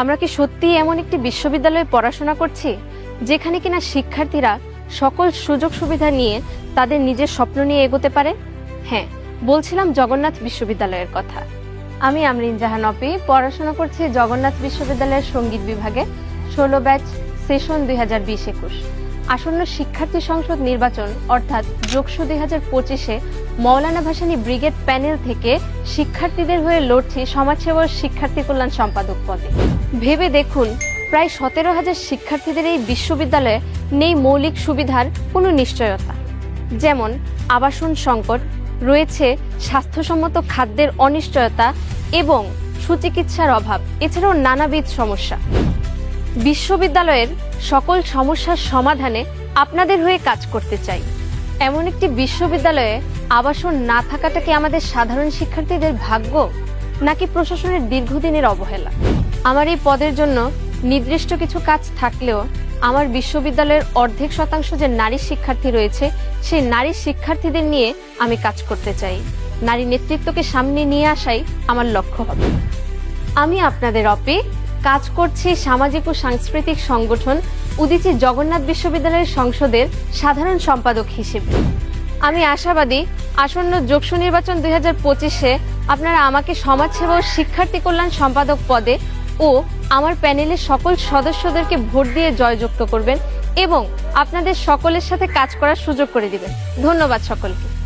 আমরা কি সত্যি এমন একটি বিশ্ববিদ্যালয়ে পড়াশোনা করছি, যেখানে কিনা শিক্ষার্থীরা সকল সুযোগ সুবিধা নিয়ে তাদের নিজের স্বপ্ন নিয়ে এগোতে পারে? হ্যাঁ বলছিলাম জগন্নাথ বিশ্ববিদ্যালয়ের কথা। আমি আমরিন জাহান অপি, পড়াশোনা করছি জগন্নাথ বিশ্ববিদ্যালয়ের সংগীত বিভাগে, ষোলো ব্যাচ, সেশন দুই হাজার বিশ একুশ। আসন্ন শিক্ষার্থী সংসদ নির্বাচন, অর্থাৎ যোগসু দুই হাজার পঁচিশে মৌলানা ভাসানী ব্রিগেড প্যানেল থেকে শিক্ষার্থীদের হয়ে লড়ছি সমাজসেবা শিক্ষার্থী কল্যাণ সম্পাদক পদে। ভেবে দেখুন, প্রায় সতেরো হাজার শিক্ষার্থীদের এই বিশ্ববিদ্যালয়ে নেই মৌলিক সুবিধার কোনো নিশ্চয়তা। যেমন, আবাসন সংকট, রয়েছে স্বাস্থ্যসম্মত খাদ্যের অনিশ্চয়তা এবং সুচিকিৎসার অভাব, এছাড়াও নানাবিধ সমস্যা। বিশ্ববিদ্যালয়ের সকল সমস্যার সমাধানে আপনাদের হয়ে কাজ করতে চাই। এমন একটি বিশ্ববিদ্যালয়ে আবাসন না থাকাটা কি আমাদের সাধারণ শিক্ষার্থীদের ভাগ্য, নাকি প্রশাসনের দীর্ঘদিনের অবহেলা? আমার এই পদের জন্য নির্দিষ্ট কিছু কাজ থাকলেও আমার বিশ্ববিদ্যালয়ের অর্ধেক শতাংশ যে নারী শিক্ষার্থী রয়েছে, সেই নারী শিক্ষার্থীদের নিয়ে আমি কাজ করতে চাই। নারী নেতৃত্বকে সামনে নিয়ে আসাই আমার লক্ষ্য হবে। আমি আপনাদের অপে কাজ করছি সামাজিক ও সাংস্কৃতিক সংগঠন উদিচি জগন্নাথ বিশ্ববিদ্যালয়ের সংসদের সাধারণ সম্পাদক হিসেবে। আমি আশাবাদী আসন্ন যোগসু নির্বাচন দুই হাজার পঁচিশে আপনারা আমাকে সমাজসেবা ও শিক্ষার্থী কল্যাণ সম্পাদক পদে ও আমার প্যানেলের সকল সদস্যদেরকে ভোট দিয়ে জয়যুক্ত করবেন এবং আপনাদের সকলের সাথে কাজ করার সুযোগ করে দিবেন। ধন্যবাদ সকলকে।